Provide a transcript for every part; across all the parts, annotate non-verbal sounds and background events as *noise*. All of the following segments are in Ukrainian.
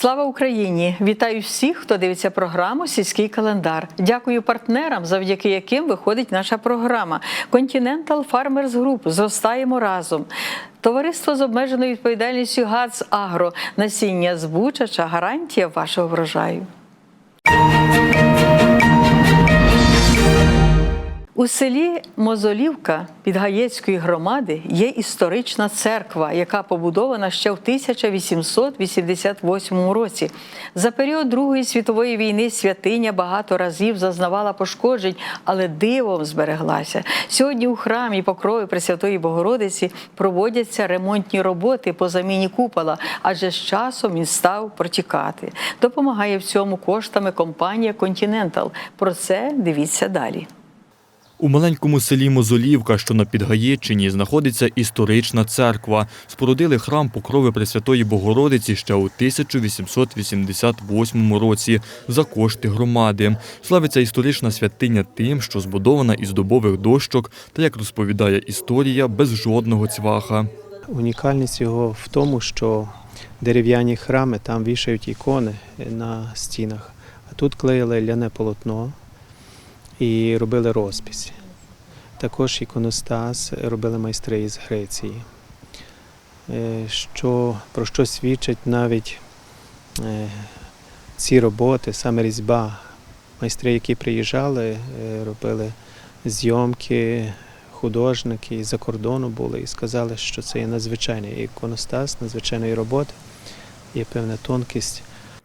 Слава Україні! Вітаю всіх, хто дивиться програму Сільський календар. Дякую партнерам, завдяки яким виходить наша програма Continental Farmers Group. Зростаємо разом. Товариство з обмеженою відповідальністю ГАЦ Агро. Насіння збучача. Гарантія вашого врожаю. У селі Мозолівка Підгаєцької громади є історична церква, яка побудована ще в 1888 році. За період Другої світової війни святиня багато разів зазнавала пошкоджень, але дивом збереглася. Сьогодні у храмі Покрови Пресвятої Богородиці проводяться ремонтні роботи по заміні купола, адже з часом він став протікати. Допомагає в цьому коштами компанія Continental. Про це дивіться далі. У маленькому селі Мозолівка, що на Підгаєччині, знаходиться історична церква. Спорудили храм Покрови Пресвятої Богородиці ще у 1888 році за кошти громади. Славиться історична святиня тим, що збудована із дубових дощок та, як розповідає історія, без жодного цваха. Унікальність його в тому, що дерев'яні храми там вішають ікони на стінах, а тут клеїли ляне полотно і робили розпись. Також іконостас робили майстри із Греції, Е, що, про що свідчать навіть е, ці роботи, саме різьба. Майстри, які приїжджали, е, робили зйомки, художники і за кордону були і сказали, що це є надзвичайний іконостас, надзвичайної роботи, є певна тонкість.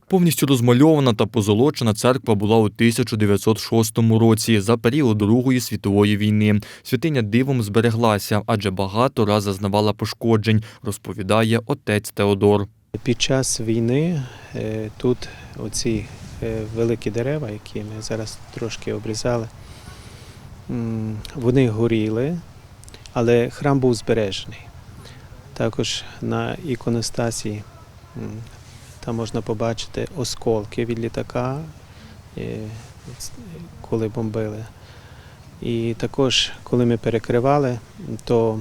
Повністю розмальована та позолочена церква була у 1906 році за період Другої світової війни. Святиня дивом збереглася, адже багато раз зазнавала пошкоджень, розповідає отець Теодор. Під час війни е, тут оці е, великі дерева, які ми зараз трошки обрізали, вони горіли, але храм був збережений. Також на іконостасі там можна побачити осколки від літака, коли бомбили. І також, коли ми перекривали, то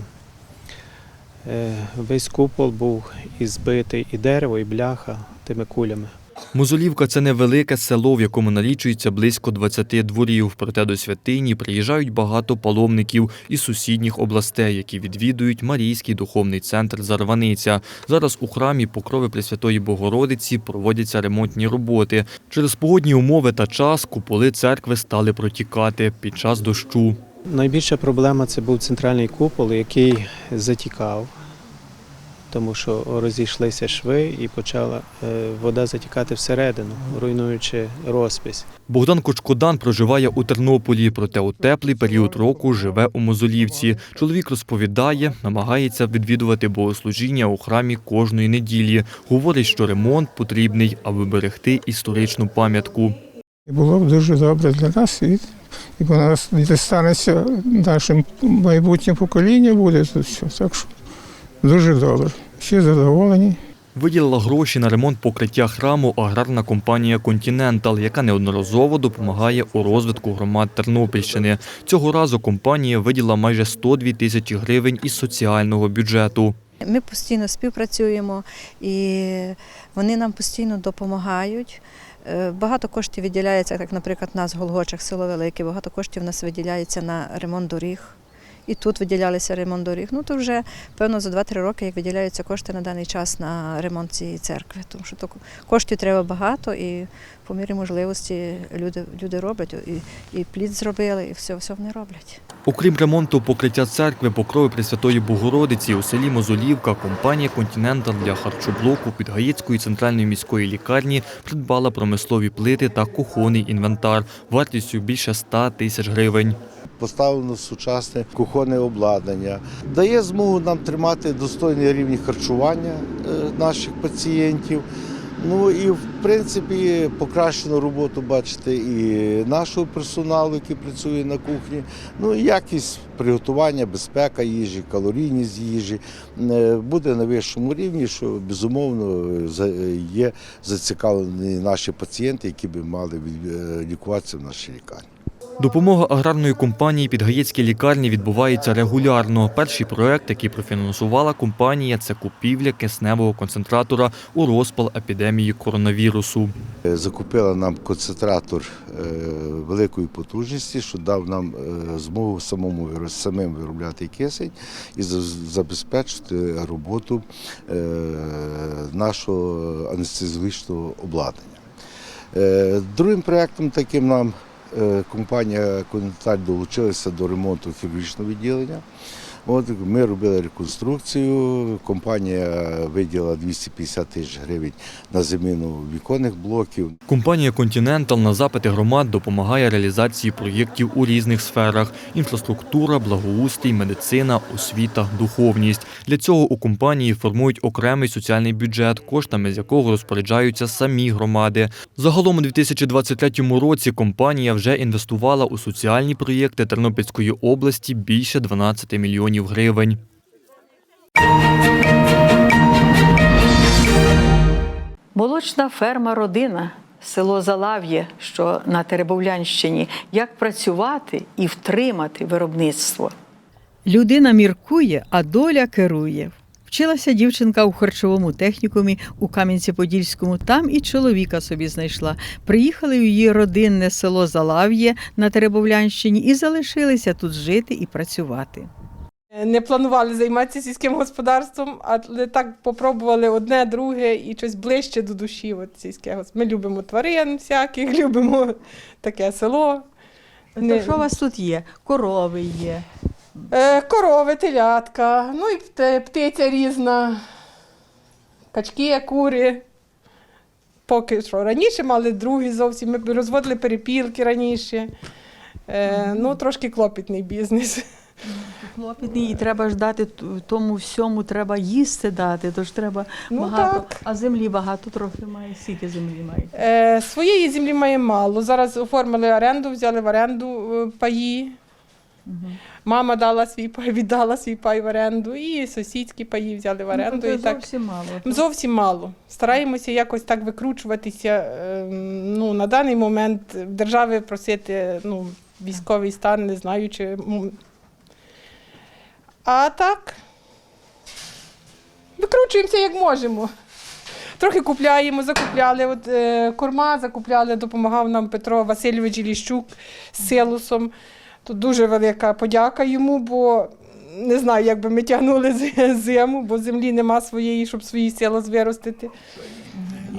е, весь купол був і збитий, і дерево, і бляха тими кулями. Мозолівка це невелике село, в якому налічується близько 20 дворів. Проте до святині приїжджають багато паломників із сусідніх областей, які відвідують Марійський духовний центр Зарваниця. Зараз у храмі Покрови Пресвятої Богородиці проводяться ремонтні роботи. Через погодні умови та час куполи церкви стали протікати під час дощу. Найбільша проблема це був центральний купол, який затікав, тому що розійшлися шви і почала е, вода затікати всередину, руйнуючи розпись. Богдан Кочкодан проживає у Тернополі, проте у теплий період року живе у Мозолівці. Чоловік розповідає, намагається відвідувати богослужіння у храмі кожної неділі. Говорить, що ремонт потрібний, аби берегти історичну пам'ятку. Було б дуже добре для нас, і, і нас станеться нашим майбутнє покоління буде тут все. Так що дуже добре. Всі задоволені. Виділила гроші на ремонт покриття храму аграрна компанія Continental, яка неодноразово допомагає у розвитку громад Тернопільщини. Цього разу компанія виділила майже 102 тисячі гривень із соціального бюджету. Ми постійно співпрацюємо і вони нам постійно допомагають. Е, Багато коштів виділяється, як, наприклад, у нас в Голгочах, село Велике, багато коштів у нас виділяється на ремонт доріг. І тут виділялися ремонт доріг. Ну то вже певно за 2-3 роки, як виділяються кошти на даний час на ремонт цієї церкви. Тому що коштів треба багато і по мірі можливості люди, люди роблять. І, і плід зробили, і все, все вони роблять. Окрім ремонту покриття церкви Покрови Пресвятої Богородиці у селі Мозолівка компанія Continental для харчоблоку Підгаєцької центральної міської лікарні придбала промислові плити та кухонний інвентар вартістю більше 100 тисяч гривень. Поставлено сучасне кухонне обладнання, дає змогу нам тримати достойний рівень харчування е, наших пацієнтів. Ну і в принципі покращену роботу бачите і нашого персоналу, який працює на кухні. Ну і якість приготування, безпека їжі, калорійність їжі е, буде на вищому рівні, що безумовно є зацікавлені наші пацієнти, які би мали е, лікуватися в нашій лікарні. Допомога аграрної компанії Підгаєцькій лікарні відбувається регулярно. Перший проект, який профінансувала компанія, це купівля кисневого концентратора у розпал епідемії коронавірусу. Е, Закупила нам концентратор е, великої потужності, що дав нам е, змогу самому самим виробляти кисень і забезпечити роботу нашого анестезіологічного обладнання. Другим проєктом таким нам компанія Континенталь долучилася до ремонту хірургічного відділення. От ми робили реконструкцію. Компанія виділила 250 тисяч гривень на заміну віконних блоків. Компанія Continental на запити громад допомагає реалізації проєктів у різних сферах: інфраструктура, благоустрій, медицина, освіта, духовність. Для цього у компанії формують окремий соціальний бюджет, коштами з якого розпоряджаються самі громади. Загалом у 2023 році компанія вже інвестувала у соціальні проєкти Тернопільської області більше 12 мільйонів гривень. Молочна ферма родина, село Залав'є, що на Теребовлянщині. Як працювати і втримати виробництво? Людина міркує, а доля керує. Вчилася дівчинка у харчовому технікумі у Кам'янці-Подільському. Там і чоловіка собі знайшла. Приїхали в її родинне село Залав'є на Теребовлянщині і залишилися тут жити і працювати. Не планували займатися сільським господарством, але так попробували одне, друге і щось ближче до душі. От сільське Ми любимо тварин всяких, *laughs* любимо таке село. Не- То що у вас тут є? Корови є. Е, Корови, телятка, ну і птиця різна, качки, кури. Поки що раніше мали другі зовсім. Ми розводили перепілки раніше. Е, ну, трошки клопітний бізнес. Клопітний, і треба ж дати тому всьому, треба їсти дати, тож треба Ну, багато. так. А землі багато трохи має. Скільки землі має? Е, своєї землі має мало. Зараз оформили оренду, взяли в оренду е, паї. Мама дала свій пай, віддала свій пай в оренду, і сусідські паї взяли в оренду. Ну, і так. зовсім мало. Зовсім мало. Стараємося якось так викручуватися. е, Ну, на даний момент держави просити ну, військовий стан, не знаю, чи. А так. Викручуємося як можемо. Трохи купляємо, закупляли. От, е, корма закупляли, допомагав нам Петро Васильович Ліщук з силусом. Тут дуже велика подяка йому, бо не знаю, як би ми тягнули зиму, бо землі нема своєї, щоб свої силос виростити.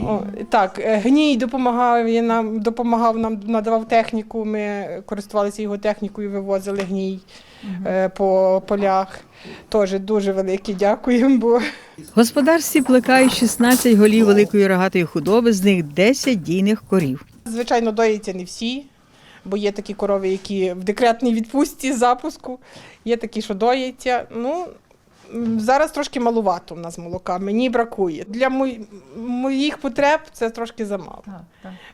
О, так, е, гній допомагав, нам, допомагав нам, надавав техніку. Ми користувалися його технікою, вивозили гній по полях. Теж дуже великі дякуємо, бо господарстві плекають 16 голів великої рогатої худоби, з них 10 дійних корів. Звичайно, доїться не всі, бо є такі корови, які в декретній відпустці запуску, є такі, що доїться. Ну, зараз трошки малувато в нас молока, мені бракує. Для моїх потреб це трошки замало.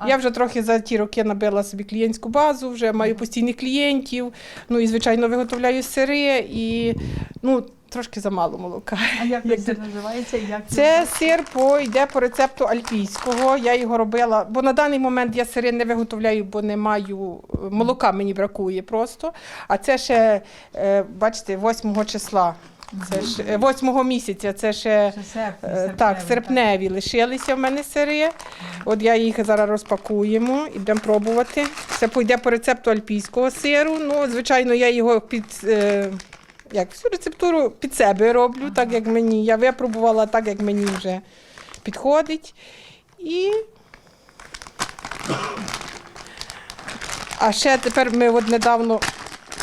Я вже трохи за ті роки набила собі клієнтську базу, вже маю постійних клієнтів, ну і, звичайно, виготовляю сири і ну, трошки замало молока. А як *laughs* Як це називається? Як Це сир по йде по рецепту альпійського. Я його робила, бо на даний момент я сири не виготовляю, бо не маю е, молока, мені бракує просто. А це ще, е, бачите, 8 числа. Це ж е, 8 місяця, це ще е, так, серпневі лишилися в мене сири. От я їх зараз розпакуємо і будемо пробувати. Це пойде по рецепту альпійського сиру. Ну, звичайно, я його під. Як всю рецептуру під себе роблю, так як мені. Я випробувала так, як мені вже підходить. І а ще тепер ми от недавно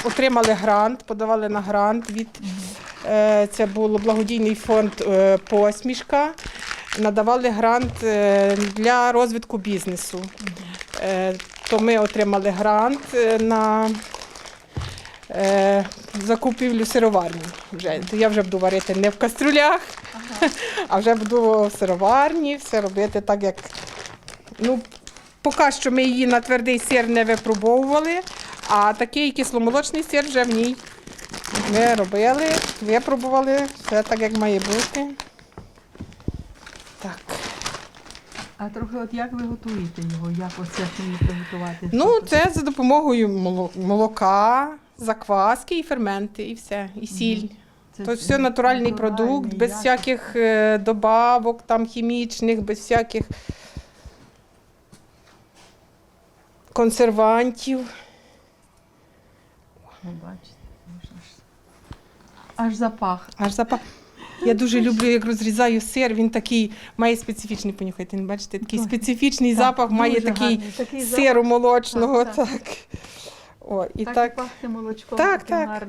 отримали грант, подавали на грант від е, це був благодійний фонд е, посмішка. Надавали грант е, для розвитку бізнесу. То ми отримали грант на е, закупівлю сироварні. Вже. Я вже буду варити не в каструлях, А вже буду в сироварні, все робити так, як. Ну, поки що ми її на твердий сир не випробовували, а такий кисломолочний сир вже в ній ми робили, випробували, все так, як має бути. Так. А трохи от як ви готуєте його? Як оце вмієте готувати? Ну, це за допомогою молока, закваски і ферменти, і все, і сіль. То все натуральний продукт, без всяких е, добавок там хімічних, без всяких консервантів. Ну, бачите, можна ж. Аж запах. Аж запах. Я дуже люблю, як розрізаю сир, він такий має специфічний понюхайте. не Бачите, такий специфічний Так, запах, має такий. Такий сиру молочного. Так, Так, так. О, і так, так, і пахне молочком. Так, так.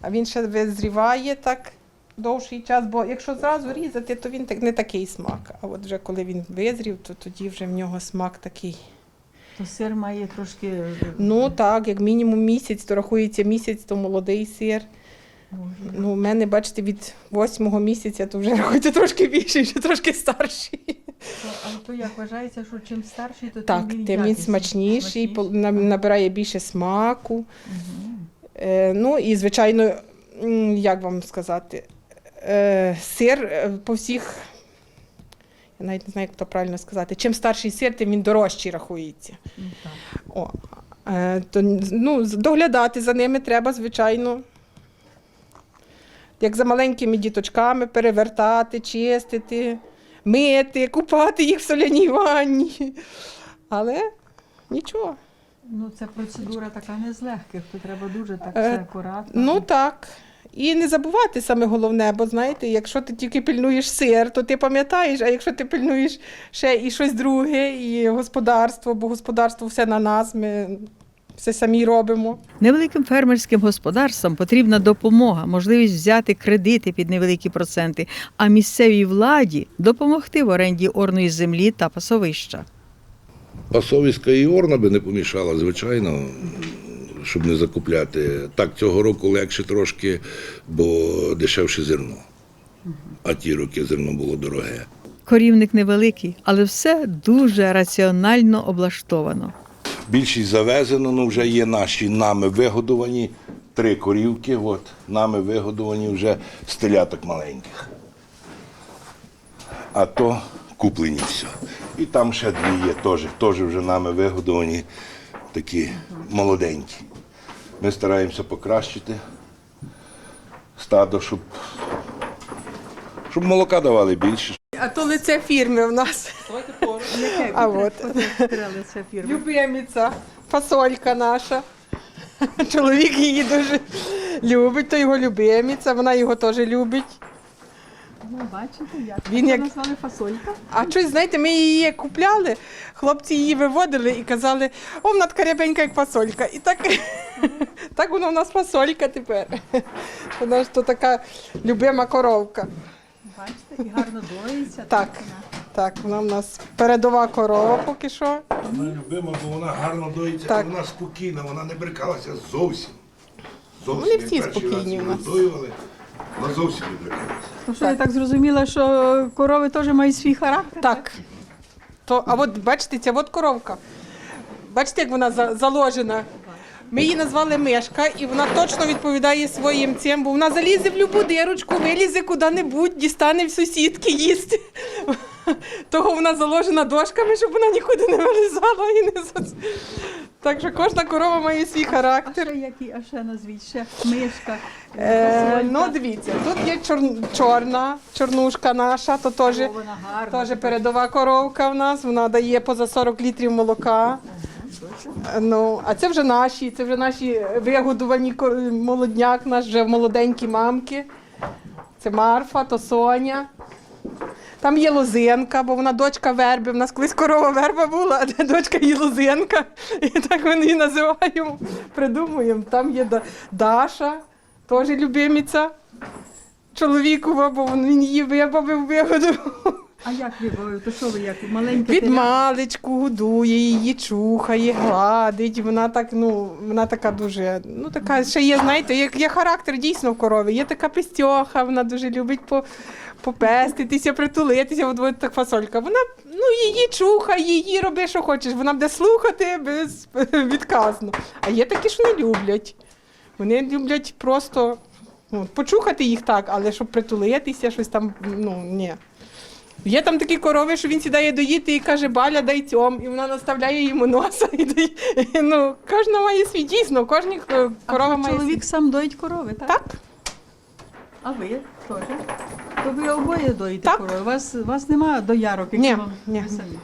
А він ще визріває так довший час, бо якщо зразу різати, то він не такий смак. А от вже коли він визрів, то тоді вже в нього смак такий. То сир має трошки. Ну так, як мінімум місяць, то рахується місяць, то молодий сир. може. Ну, у мене, бачите, від восьмого місяця, то вже рахується трошки більший, вже трошки старший. То- Але то як вважається, що чим старший, то Так, тим він, тим він смачніший, Смачніший. набирає більше смаку. Е, ну і, звичайно, як вам сказати, е, сир е, по всіх, я навіть не знаю, як то правильно сказати, чим старший сир, тим він дорожчий рахується. Ну, так. О, е, то, ну, доглядати за ними треба, звичайно. Як за маленькими діточками перевертати, чистити, мити, купати їх в соляній ванні. Але нічого. Ну, це процедура така не з легких, то треба дуже так Е, все акуратно. Ну так. І не забувати саме головне, бо знаєте, якщо ти тільки пильнуєш сир, то ти пам'ятаєш, а якщо ти пильнуєш ще і щось друге, і господарство, бо господарство все на нас, ми все самі робимо. Невеликим фермерським господарствам потрібна допомога, можливість взяти кредити під невеликі проценти, а місцевій владі допомогти в оренді орної землі та пасовища. Пасовиська і орна би не помішала, звичайно, щоб не закупляти. Так, цього року легше трошки, бо дешевше зерно. А ті роки зерно було дороге. Корівник невеликий, але все дуже раціонально облаштовано. Більшість завезено, ну вже є наші нами вигодовані. Три корівки, от, нами вигодовані вже з теляток маленьких. А то куплені все. І там ще дві є, теж, теж вже нами вигодовані, такі молоденькі. Ми стараємося покращити стадо, щоб, щоб молока давали більше. А то лице фірми в нас. А от це фірма. любимиця, фасолька наша. Чоловік її дуже любить, то його любимиця, вона його теж любить. Ну, бачите, як. Він Це як- назвали фасолька. А щось, знаєте, ми її купляли, хлопці її виводили і казали, о, вона така рябенька, як фасолька. І так, так вона в нас фасолька тепер. Вона ж то така любима коровка. Бачите, і гарно доїться. Так, так, вона в нас передова корова поки що. Вона любима, бо вона гарно доїться, Так. вона спокійна, вона не брикалася зовсім. Зовсім Вони всі перший раз спокійні її у нас. видоювали, Вона зовсім не брикалася. Ну, що я так зрозуміла, що корови теж мають свій характер. Так. То, а от бачите, ця от коровка. Бачите, як вона за- заложена. Ми її назвали Мишка, і вона точно відповідає своїм цим, бо вона залізе в любу дирочку, вилізе куди-небудь, дістане в сусідки їсти. *laughs* Того вона заложена дошками, щоб вона нікуди не вилізала і не за... Так що кожна корова має свій А характер. ще які, а ще назвіть, ще мишка. Е, ну, дивіться, тут є чор- чорна, чорнушка наша, то. Теж передова коровка в нас, вона дає поза 40 літрів молока. Ну, а це вже наші, це вже наші вигодувані молодняк, наш вже молоденькі мамки. Це Марфа, то Соня. Там є лозинка, бо вона дочка верби. В нас колись корова верба була, а *laughs* дочка її лозинка. І так ми її називаємо, придумуємо. Там є Даша, теж любимиця чоловікова, бо він її вибавив вигоду. А як ви, то що ви як маленька Від маличку годує її, чухає, гладить. Вона так, ну, вона така дуже, ну така ще є, знаєте, є, є характер дійсно в корові. Є така пестьоха, вона дуже любить по, попеститися, притулитися, от, от так фасолька. Вона ну, її чухає, її роби, що хочеш. Вона буде слухати безвідказно. *laughs* А є такі, що не люблять. Вони люблять просто ну, почухати їх так, але щоб притулитися, щось там, ну ні. Є там такі корови, що він сідає доїти і каже, Баля, дай цьом, і вона наставляє йому носа. І дає. *laughs* Ну, кожна має свій дійсно, кожна е, корова а має чоловік сам доїть корови, так? Так. А ви теж? То ви обоє доїте Так. корови. У вас, у вас немає доярок, які Ні, вам ні. ви самі.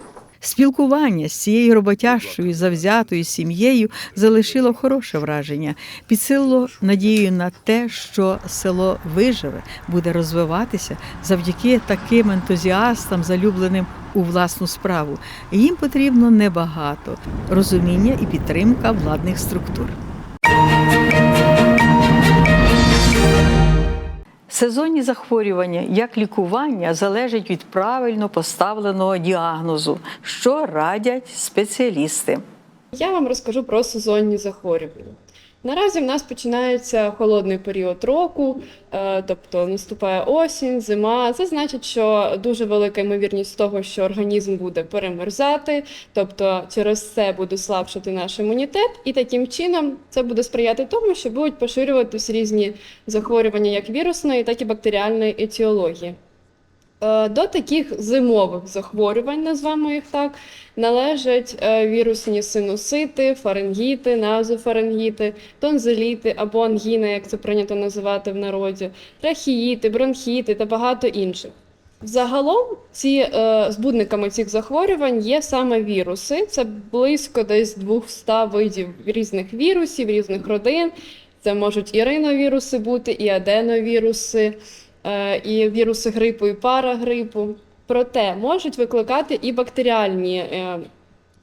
Спілкування з цією роботящою, завзятою сім'єю залишило хороше враження, підсилило надію на те, що село виживе, буде розвиватися завдяки таким ентузіастам, залюбленим у власну справу. Їм потрібно небагато розуміння і підтримка владних структур. Сезонні захворювання як лікування залежить від правильно поставленого діагнозу, що радять спеціалісти. Я вам розкажу про сезонні захворювання. Наразі в нас починається холодний період року, е, тобто наступає осінь, зима. Це значить, що дуже велика ймовірність того, що організм буде перемерзати, тобто через це буде слабшати наш імунітет, і таким чином це буде сприяти тому, що будуть поширюватись різні захворювання як вірусної, так і бактеріальної етіології. Е, До таких зимових захворювань, назвемо їх так, належать е, вірусні синусити, фарингіти, назофарингіти, тонзиліти або ангіна, як це прийнято називати в народі, трахіїти, бронхіти та багато інших. Загалом ці е, збудниками цих захворювань є саме віруси. Це близько десь 200 видів різних вірусів, різних родин. Це можуть і риновіруси бути, і аденовіруси, і віруси грипу, і парагрипу. Проте можуть викликати і бактеріальні. Е,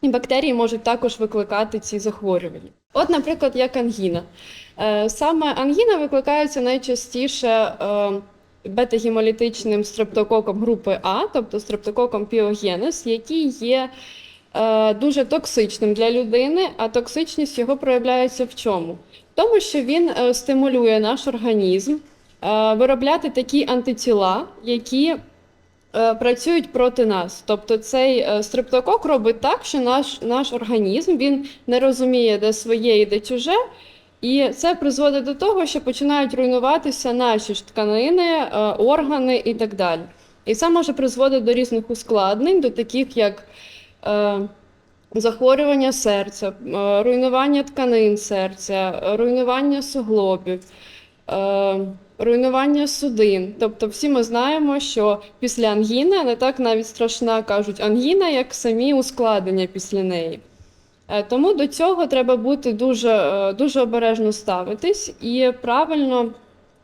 і бактерії можуть також викликати ці захворювання. От, наприклад, як ангіна. Е, Саме ангіна викликається найчастіше е, бета-гемолітичним стрептококом групи А, тобто стрептококом піогенес, який є е, дуже токсичним для людини, а токсичність його проявляється в чому? В тому, що він е, стимулює наш організм е, виробляти такі антитіла, які е, працюють проти нас. Тобто цей е, стрептокок робить так, що наш, наш організм він не розуміє, де своє і де чуже. І це призводить до того, що починають руйнуватися наші ж тканини, е, органи і так далі. І це може призводити до різних ускладнень, до таких як е, захворювання серця, е, руйнування тканин серця, е, руйнування суглобів, е, руйнування судин. Тобто, всі ми знаємо, що після ангіни не так навіть страшна кажуть ангіна, як самі ускладнення після неї. Е, Тому до цього треба бути дуже, е, дуже обережно ставитись і правильно.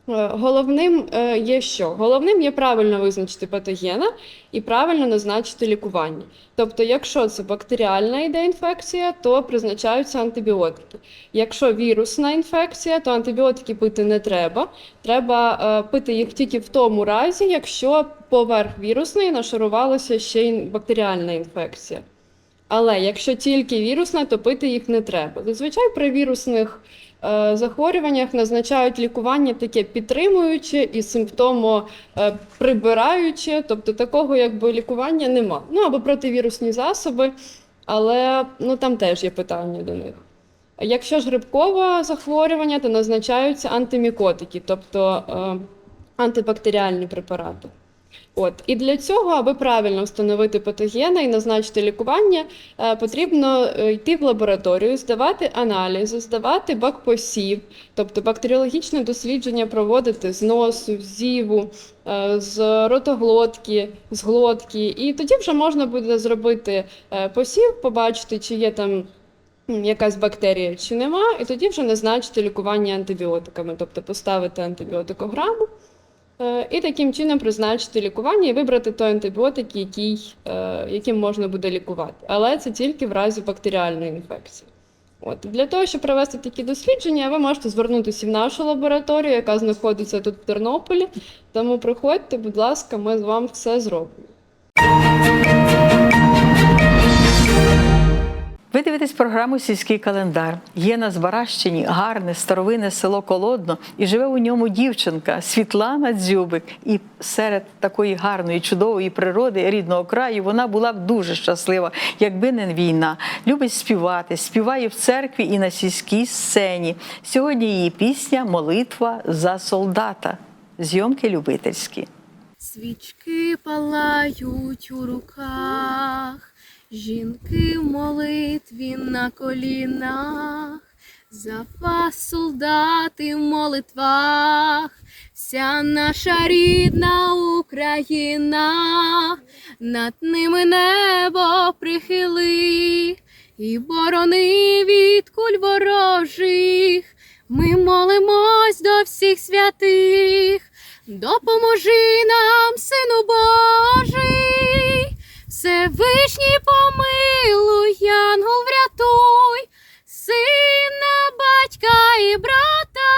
Е, Головним е, є що? Головним є правильно визначити патогена і правильно назначити лікування. Тобто, якщо це бактеріальна йде інфекція, то призначаються антибіотики. Якщо вірусна інфекція, то антибіотики пити не треба. Треба е, пити їх тільки в тому разі, якщо поверх вірусної нашарувалася ще й бактеріальна інфекція. Але якщо тільки вірусна, то пити їх не треба. Зазвичай при вірусних захворюваннях назначають лікування таке підтримуюче і симптомо е, тобто такого якби лікування нема. Ну або противірусні засоби, але ну, там теж є питання до них. Якщо ж грибкове захворювання, то назначаються антимікотики, тобто е, антибактеріальні препарати. От і для цього, аби правильно встановити патогени і назначити лікування, е, потрібно е, йти в лабораторію, здавати аналізи, здавати бакпосів, тобто бактеріологічне дослідження проводити з носу, з зіву, е, з ротоглотки, з глотки. І тоді вже можна буде зробити посів, побачити, чи є там якась бактерія, чи нема, і тоді вже назначити лікування антибіотиками, тобто поставити антибіотикограму. Е, І таким чином призначити лікування і вибрати той антибіотик, який, е, яким можна буде лікувати. Але це тільки в разі бактеріальної інфекції. От. Для того, щоб провести такі дослідження, ви можете звернутися в нашу лабораторію, яка знаходиться тут в Тернополі. Тому приходьте, будь ласка, ми з вами все зробимо. Ви дивитесь програму Сільський календар. Є на Збаращині гарне старовинне село Колодно, і живе у ньому дівчинка Світлана Дзюбик. І серед такої гарної, чудової природи рідного краю вона була б дуже щаслива, якби не війна. Любить співати, співає в церкві і на сільській сцені. Сьогодні її пісня Молитва за солдата. Зйомки любительські. Свічки палають у руках, жінки в молитві на колінах, за вас, солдати в молитвах, вся наша рідна Україна, над ними небо прихили, і борони від куль ворожих. Ми молимось до всіх святих. Допоможи нам, Сину Божий, Всевишній помилуй, Янгол врятуй, сина, батька і брата,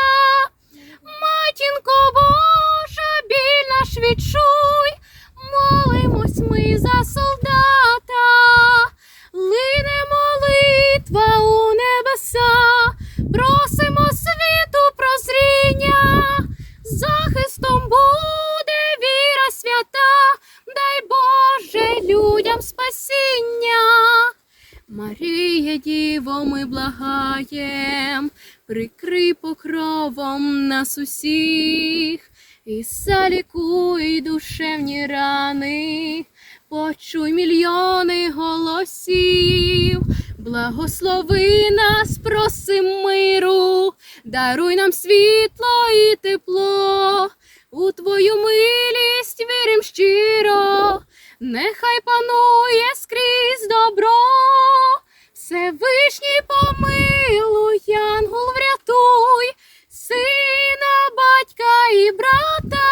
і тепло, у твою милість вірим щиро, нехай панує скрізь добро, Всевишній помилуй, янгол врятуй, сина, батька і брата,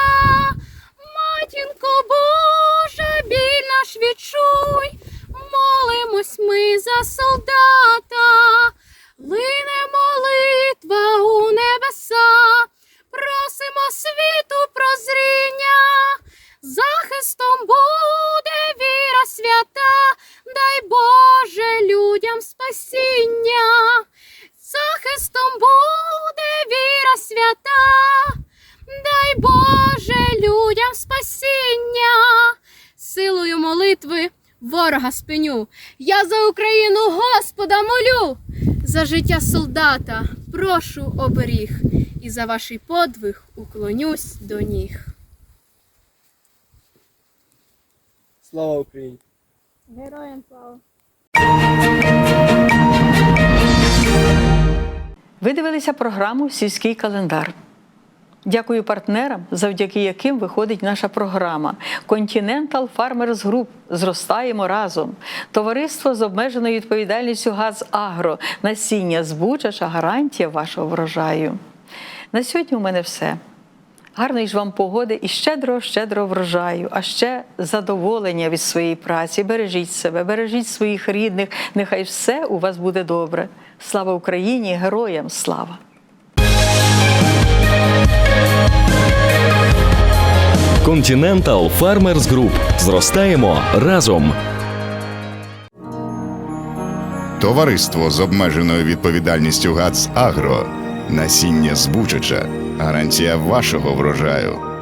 матінко Божа, біль наш відчуй, молимось ми за солдата, лине молитва у небеса, просимо світу прозріння, захистом буде віра свята, дай Боже людям спасіння, захистом буде віра свята, дай Боже людям спасіння, силою молитви ворога спиню. Я за Україну Господа молю, за життя солдата прошу оберіг, і за ваший подвиг уклонюсь до ніг. Слава Україні! Героям слава! Ви дивилися програму Сільський календар. Дякую партнерам, завдяки яким виходить наша програма. Continental Farmers Group. Зростаємо разом. Товариство з обмеженою відповідальністю ГАЗ Агро. Насіння збучача гарантія вашого врожаю. На сьогодні у мене все. Гарної ж вам погоди і щедро, щедро врожаю, а ще задоволення від своєї праці. Бережіть себе, бережіть своїх рідних. Нехай все у вас буде добре. Слава Україні! Героям слава! Continental Farmers Group. Зростаємо разом. Товариство з обмеженою відповідальністю ГАЦ Агро. Насіння збучача. Гарантія вашого врожаю.